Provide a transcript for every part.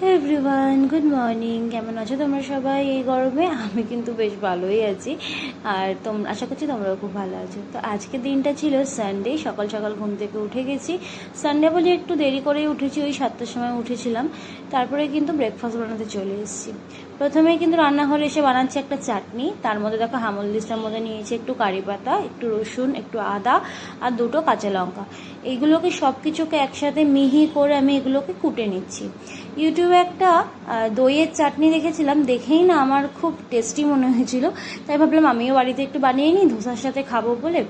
Hello everyone good morning কেমন আছো তোমরা সবাই? এই গরমে আমি কিন্তু বেশ ভালোই আছি। আর তোম, আশা করছি তোমরাও খুব ভালো আছো। তো আজকে দিনটা ছিল সানডে সকাল সকাল ঘুম থেকে উঠে গেছি। সানডে বলে একটু দেরি করেই উঠেছি, ওই সাতটার সময় উঠেছিলাম। তারপরে কিন্তু ব্রেকফাস্ট বানাতে চলে এসেছি। প্রথমে কিন্তু রান্নাঘরে এসে বানাচ্ছি একটা চাটনি। তার মধ্যে দেখো হামল দিস্তার মধ্যে নিয়েছি একটু কারি পাতা, একটু রসুন, একটু আদা আর দুটো কাঁচা লঙ্কা। এইগুলোকে সব কিছুকে একসাথে মিহি করে আমি এগুলোকে কুটে নিচ্ছি। ইউটিউবে একটা দইয়ের চাটনি দেখেছিলাম। দেখেই না আমার খুব টেস্টি মনে হয়েছিল। তাই ভাবলাম আমিও বাড়িতে একটু বানিয়ে নিই, ধোসার সাথে খাব বলে।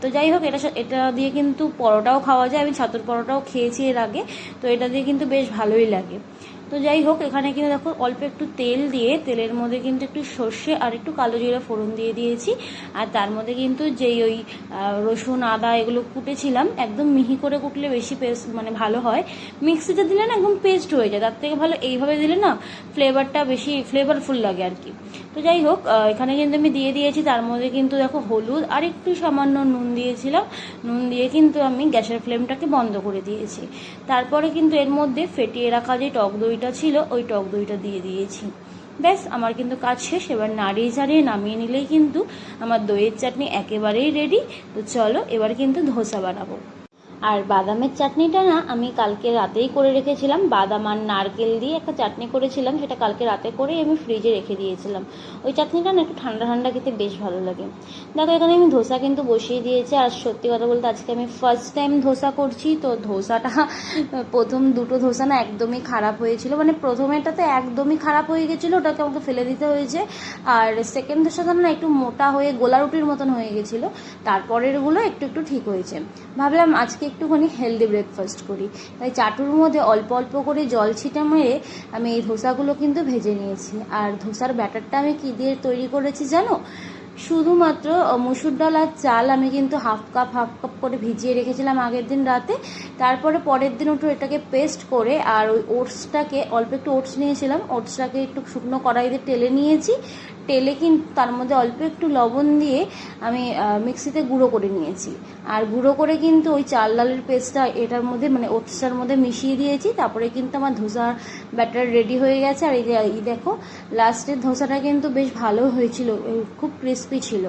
তো যাই হোক, এটা এটা দিয়ে কিন্তু পরোটাও খাওয়া যায়। আমি ছাতুর পরোটাও খেয়েছি এর আগে। তো এটা দিয়ে কিন্তু বেশ ভালোই লাগে। তো যাই হোক, এখানে কিন্তু দেখো অল্প একটু তেল দিয়ে, তেলের মধ্যে কিন্তু একটু সর্ষে আর একটু কালো জিরা ফোড়ন দিয়ে দিয়েছি। আর তার মধ্যে কিন্তু যেই ওই রসুন, আদা এগুলো কুটেছিলাম, একদম মিহি করে কুটলে বেশি পেস্ট মানে ভালো হয়। মিক্সিতে দিলে না একদম পেস্ট হয়ে যায়, তার থেকে ভালো এইভাবে দিলে না ফ্লেভারটা বেশি ফ্লেভারফুল লাগে আর কি। তো যাই হোক এখানে কিন্তু আমি দিয়ে দিয়েছি, তার মধ্যে কিন্তু দেখো হলুদ আর একটু সামান্য নুন দিয়েছিলাম। নুন দিয়ে কিন্তু আমি গ্যাসের ফ্লেমটাকে বন্ধ করে দিয়েছি। তারপরে কিন্তু এর মধ্যে ফেটিয়ে রাখা যে টক দইটা ছিল, ওই টক দইটা দিয়ে দিয়েছি। ব্যাস, আমার কিন্তু কাজ শেষ, এবার নাড়িয়ে চাড়িয়ে নামিয়ে নিলেই কিন্তু আমার দইয়ের চাটনি একেবারেই রেডি তো চলো, এবার কিন্তু ধোসা বানাবো। আর বাদামের চাটনিটা না আমি কালকে রাতেই করে রেখেছিলাম। বাদাম আর নারকেল দিয়ে একটা চাটনি করেছিলাম, সেটা কালকে রাতে করে আমি ফ্রিজে রেখে দিয়েছিলাম। ওই চাটনিটা না একটু ঠান্ডা ঠান্ডা খেতে বেশ ভালো লাগে। দেখো, এখানে আমি ধোসা কিন্তু বসিয়ে দিয়েছি। আর সত্যি কথা বলতে আজকে আমি ফার্স্ট টাইম ধোসা করছি, তো ধোসাটা প্রথম দুটো ধোসা না একদমই খারাপ হয়েছিল। মানে প্রথমেটাতে একদমই খারাপ হয়ে গেছিল, ওটাকে আমাকে ফেলে দিতে হয়েছে। আর সেকেন্ড ধোসাটা না একটু মোটা হয়ে গোলা রুটির মতন হয়ে গেছিল, তারপরেরগুলো একটু একটু ঠিক হয়েছে। ভাবলাম আজকে একটুখানি হেলদি ব্রেকফাস্ট করি। তাই চাটুর মধ্যে অল্প অল্প করে জল ছিটা মেরে আমি এই ধোসাগুলো কিন্তু ভেজে নিয়েছি। আর ধোসার ব্যাটারটা আমি কী দিয়ে তৈরি করেছি জানো? শুধুমাত্র মুসুর ডাল আর চাল আমি কিন্তু হাফ কাপ হাফ কাপ করে ভিজিয়ে রেখেছিলাম আগের দিন রাতে। তারপরে পরের দিন একটু এটাকে পেস্ট করে আর ওই ওটসটাকে অল্প একটু ওটস নিয়েছিলাম। ওটসটাকে একটু শুকনো কড়াইতে টেলে নিয়েছি। টেলে কিন্তু তার মধ্যে অল্প একটু লবণ দিয়ে আমি মিক্সিতে গুঁড়ো করে নিয়েছি। আর গুঁড়ো করে কিন্তু ওই চাল ডালের পেস্টটা এটার মধ্যে মানে ওটসটার মধ্যে মিশিয়ে দিয়েছি। তারপরে কিন্তু আমার ধোসা ব্যাটার রেডি হয়ে গেছে। আর এই দেখো লাস্টের ধোসাটা কিন্তু বেশ ভালো হয়েছিল। খুব ক্রিস্পি ছিল।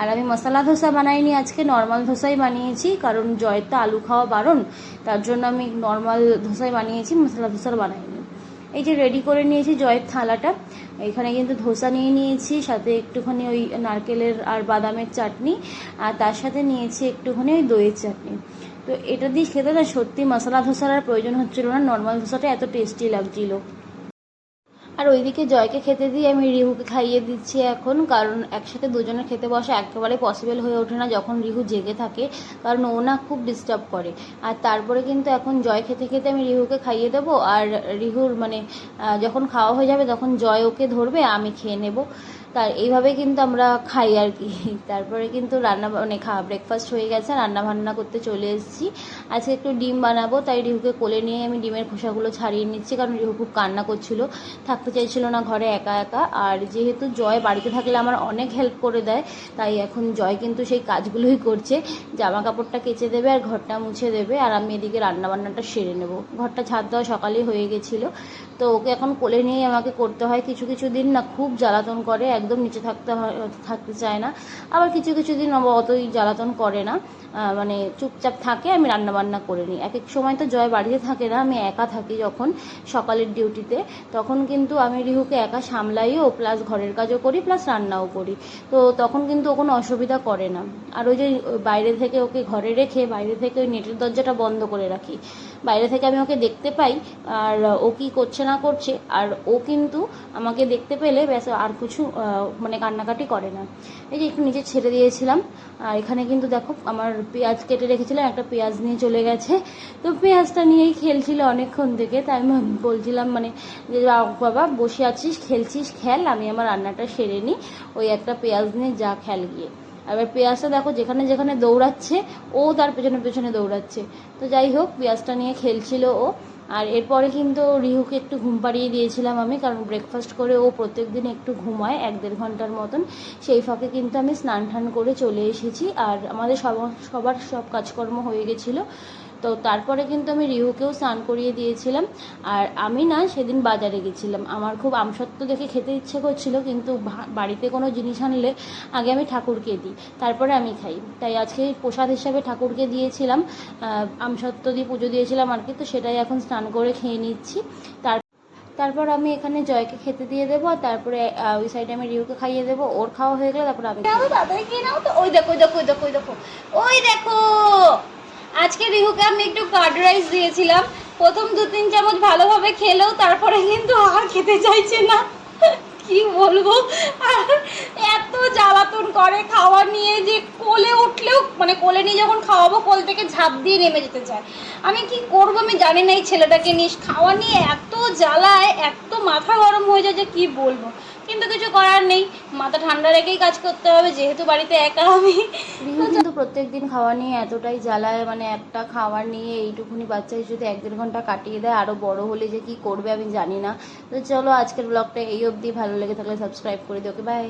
আর আমি মশলা ধোসা বানাইনি, আজকে নর্মাল ধোসাই বানিয়েছি, কারণ জয়ের তো আলু খাওয়া বারণ, তার জন্য আমি নর্মাল ধোসাই বানিয়েছি, মশলা ধোসা বানাইনি। এই যে রেডি করে নিয়েছি জয়ের থালাটা, এখানে কিন্তু ধোসা নিয়ে নিয়েছি, সাথে একটুখানি ওই নারকেলের আর বাদামের চাটনি, আর তার সাথে নিয়েছি একটুখানি ওই দইয়ের চাটনি। তো এটা দিয়ে খেতে না সত্যি মশলা ধোসার আর প্রয়োজন হচ্ছিল না নর্মাল ধোসাটা এত টেস্টি লাগছিল। আর ওইদিকে জয়কে খেতে দিয়ে আমি রিহুকে খাইয়ে দিচ্ছি এখন, কারণ একসাথে দুজনের খেতে বসা একেবারে পসিবল হয়ে ওঠে না যখন রিহু জেগে থাকে, কারণ ও না খুব ডিস্টার্ব করে। আর তারপরে কিন্তু এখন জয় খেতে খেতে আমি রিহুকে খাইয়ে দেবো, আর রিহুর মানে যখন খাওয়া হয়ে যাবে তখন জয় ওকে ধরবে, আমি খেয়ে নেব। তার এইভাবে কিন্তু আমরা খাই আর কি। তারপরে কিন্তু রান্না মানে খাওয়া ব্রেকফাস্ট হয়ে গেছে রান্না বান্না করতে চলে এসেছি। আজকে একটু ডিম বানাবো, তাই রিহুকে কোলে নিয়ে আমি ডিমের খোসাগুলো ছাড়িয়ে নিচ্ছি, কারণ রিহু খুব কান্না করছিল। থাকতে চাইছিল না ঘরে একা একা, আর যেহেতু জয় বাড়িতে থাকলে আমার অনেক হেল্প করে দেয়, তাই এখন জয় কিন্তু সেই কাজগুলোই করছে। জামা কাপড়টা কেচে দেবে আর ঘরটা মুছে দেবে, আর আমি এদিকে রান্না বান্নাটা সেরে নেব। ঘরটা ছাদ দেওয়া সকালেই হয়ে গেছিল। তো ওকে এখন কোলে নিয়েই আমাকে করতে হয়। কিছু কিছু দিন না খুব জ্বালাতন করে, একদম নিচে থাকতে হয়, থাকতে চায় না। আবার কিছু কিছু দিন অতই জ্বালাতন করে না। মানে চুপচাপ থাকে, আমি রান্না বান্না করে নিই। এক এক সময় তো জয় বাড়িতে থাকে না, আমি একা থাকি যখন সকালের ডিউটিতে। তখন কিন্তু আমি রিহুকে একা সামলাইও প্লাস ঘরের কাজও করি প্লাস রান্নাও করি। তো তখন কিন্তু ও কোনো অসুবিধা করে না। আর ওই যে বাইরে থেকে ওকে ঘরে রেখে, বাইরে থেকে ওই নেটের দরজাটা বন্ধ করে রাখি। বাইরে থেকে আমি ওকে দেখতে পাই, আর ও কি করছে না করছে আর ও কিন্তু আমাকে দেখতে পেলে ব্যাস আর কিছু মানে কান্নাকাটি করে না। এই যে একটু নিচে ছেড়ে দিয়েছিলাম আর এখানে কিন্তু দেখো আমার পেঁয়াজ কেটে রেখেছিলাম একটা পেঁয়াজ নিয়ে চলে গেছে। তো পেঁয়াজটা নিয়েই খেলছিল অনেকক্ষণ থেকে তাই আমি বলছিলাম মানে যে "বাবা, বাবা বসে আছিস খেলছিস খেল আমি আমার রান্নাটা সেরে নিই ওই একটা পেঁয়াজ নিয়ে যা খেল গিয়ে। এবার পেঁয়াজটা দেখো যেখানে যেখানে দৌড়াচ্ছে ও তার পেছনে পেছনে দৌড়াচ্ছে। তো যাই হোক পেঁয়াজটা নিয়ে খেলছিল ও। আর এরপরে কিন্তু রিহুকে একটু ঘুম পাড়িয়ে দিয়েছিলাম আমি, কারণ ব্রেকফাস্ট করে ও প্রত্যেক দিন একটু ঘুমায়, এক দেড় ঘণ্টার মতন। সেই ফাঁকে কিন্তু আমি স্নান টান করে চলে এসেছি। আর আমাদের সবার সবার সব কাজকর্ম হয়ে গেছিল। তো তারপরে কিন্তু আমি রিহুকেও স্নান করিয়ে দিয়েছিলাম। আর আমি না সেদিন বাজারে গেছিলাম। আমার খুব আমসত্ত্ব দেখে খেতে ইচ্ছে করছিল কিন্তু বাড়িতে কোনো জিনিস আনলে আগে আমি ঠাকুরকে দিই তারপরে আমি খাই। তাই আজকে প্রসাদ হিসাবে ঠাকুরকে দিয়েছিলাম। আমসত্ত্ব দিয়ে পুজো দিয়েছিলাম আর কি তো সেটাই এখন স্নান করে খেয়ে নিচ্ছি। তার তারপর আমি এখানে জয়কে খেতে দিয়ে দেবো আর তারপরে ওই সাইডে আমি রিহুকে খাইয়ে দেবো। ওর খাওয়া হয়ে গেলে তারপরে আমি ওই দেখো দেখো ওই দেখো ওই দেখো ওই দেখো। আজকে রিহুকে আমি একটু কার্ড রাইস দিয়েছিলাম। প্রথম দু তিন চামচ ভালোভাবে খেলেও তারপরে কিন্তু আর খেতে চাইছে না। কি বলব? এত জ্বালাতন করে খাওয়া নিয়ে যে কোলে উঠলেও মানে কোলে নিয়ে যখন খাওয়াবো, কোল থেকে ঝাঁপ দিয়ে নেমে যেতে চায়। আমি কি করব আমি জানি না এই ছেলেটাকে নিয়ে। খাওয়া নিয়ে এত জ্বালায়, এত মাথা গরম হয়ে যায় যে কি বলব? কিন্তু কিছু করার নেই। মাথা ঠান্ডা রেখেই কাজ করতে হবে, যেহেতু বাড়িতে একা আমি। কিন্তু প্রত্যেক দিন খাওয়া নিয়ে এতটাই জ্বালায় মানে একটা খাওয়ার নিয়ে এইটুকুনি বাচ্চা যদি এক দেড় ঘণ্টা কাটিয়ে দেয় আরও বড় হলে যে কি করবে আমি জানি না। তো চলো আজকের ব্লগটা এই অবধি, ভালো লেগে থাকলে সাবস্ক্রাইব করে দিও ওকে বাই